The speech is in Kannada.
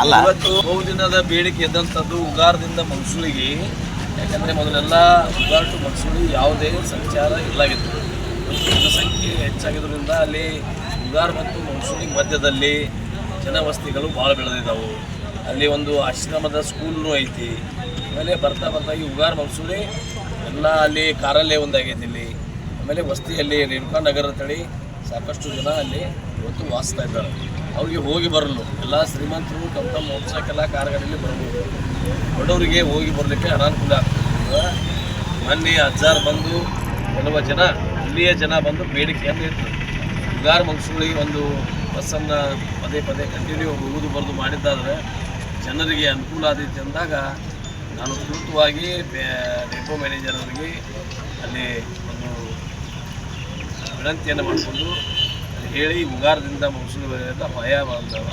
ಅಲ್ಲ. ಇವತ್ತು ಬಹುದಿನದ ಬೇಡಿಕೆ ಇದ್ದಂಥದ್ದು ಉಗಾರದಿಂದ ಮನ್ಸೂಳಿಗೆ ಯಾಕಂದರೆ ಮೊದಲೆಲ್ಲ ಉಗಾರ ಟು ಮನ್ಸೂಳಿ ಯಾವುದೇ ಸಂಚಾರ ಇಲ್ಲಾಗಿತ್ತು. ಜನಸಂಖ್ಯೆ ಹೆಚ್ಚಾಗಿದ್ದರಿಂದ ಅಲ್ಲಿ ಉಗಾರ್ ಮತ್ತು ಮನ್ಸೂಳಿ ಮಧ್ಯದಲ್ಲಿ ಜನವಸ್ತಿಗಳು ಭಾಳ ಬೆಳೆದಿದ್ದಾವೆ. ಅಲ್ಲಿ ಒಂದು ಆಶ್ರಮದ ಸ್ಕೂಲ್ನು ಐತಿ. ಆಮೇಲೆ ಬರ್ತಾ ಬರ್ತಾ ಈ ಉಗಾರ್ ಮನ್ಸೂಳಿ ಎಲ್ಲ ಅಲ್ಲಿ ಕಾರಲ್ಲೇ ಒಂದಾಗೈತಿ ಇಲ್ಲಿ. ಆಮೇಲೆ ವಸ್ತಿಯಲ್ಲಿ ರೇಣುಕಾ ನಗರ ತಳಿ ಸಾಕಷ್ಟು ಜನ ಅಲ್ಲಿ ಇವತ್ತು ವಾಸಿಸ್ತಾ ಇದ್ದಾರೆ. ಅವ್ರಿಗೆ ಹೋಗಿ ಬರಲು. ಎಲ್ಲ ಶ್ರೀಮಂತರು ತಮ್ಮ ತಮ್ಮ ಮೋಟರ್ ಸೈಕಲ್ ಬರಬಹುದು. ಬಡವರಿಗೆ ಹೋಗಿ ಬರಲಿಕ್ಕೆ ಅನಾನುಕೂಲ ಆಗ್ತದೆ. ಮೊನ್ನೆ ಅಜ್ಜಾರ್ ಬಂದು, ಕೆಲವು ಜನ ಇಲ್ಲಿಯ ಜನ ಬಂದು ಬೇಡಿಕೆಯನ್ನು ಇಟ್ಟರು ಉಗಾರ್ ಮನ್ಸೂಳಿ ಒಂದು ಬಸ್ಸನ್ನು ಪದೇ ಪದೇ ಕಂಟಿನ್ಯೂ ಹೋಗುದು ಬರೆದು ಮಾಡಿದ್ದಾದರೆ ಜನರಿಗೆ ಅನುಕೂಲ ಆದಿತ್ತು ಅಂದಾಗ ನಾನು ಸೂಕ್ತವಾಗಿ ಡೆಪೋ ಮ್ಯಾನೇಜರ್ ಅವರಿಗೆ ಅಲ್ಲಿ ಒಂದು ವಿನಂತಿಯನ್ನು ಮಾಡಿಕೊಂಡು ಹೇಳಿ ಉಗಾರದಿಂದ ಮುಗಿಸಿದ ಭಯ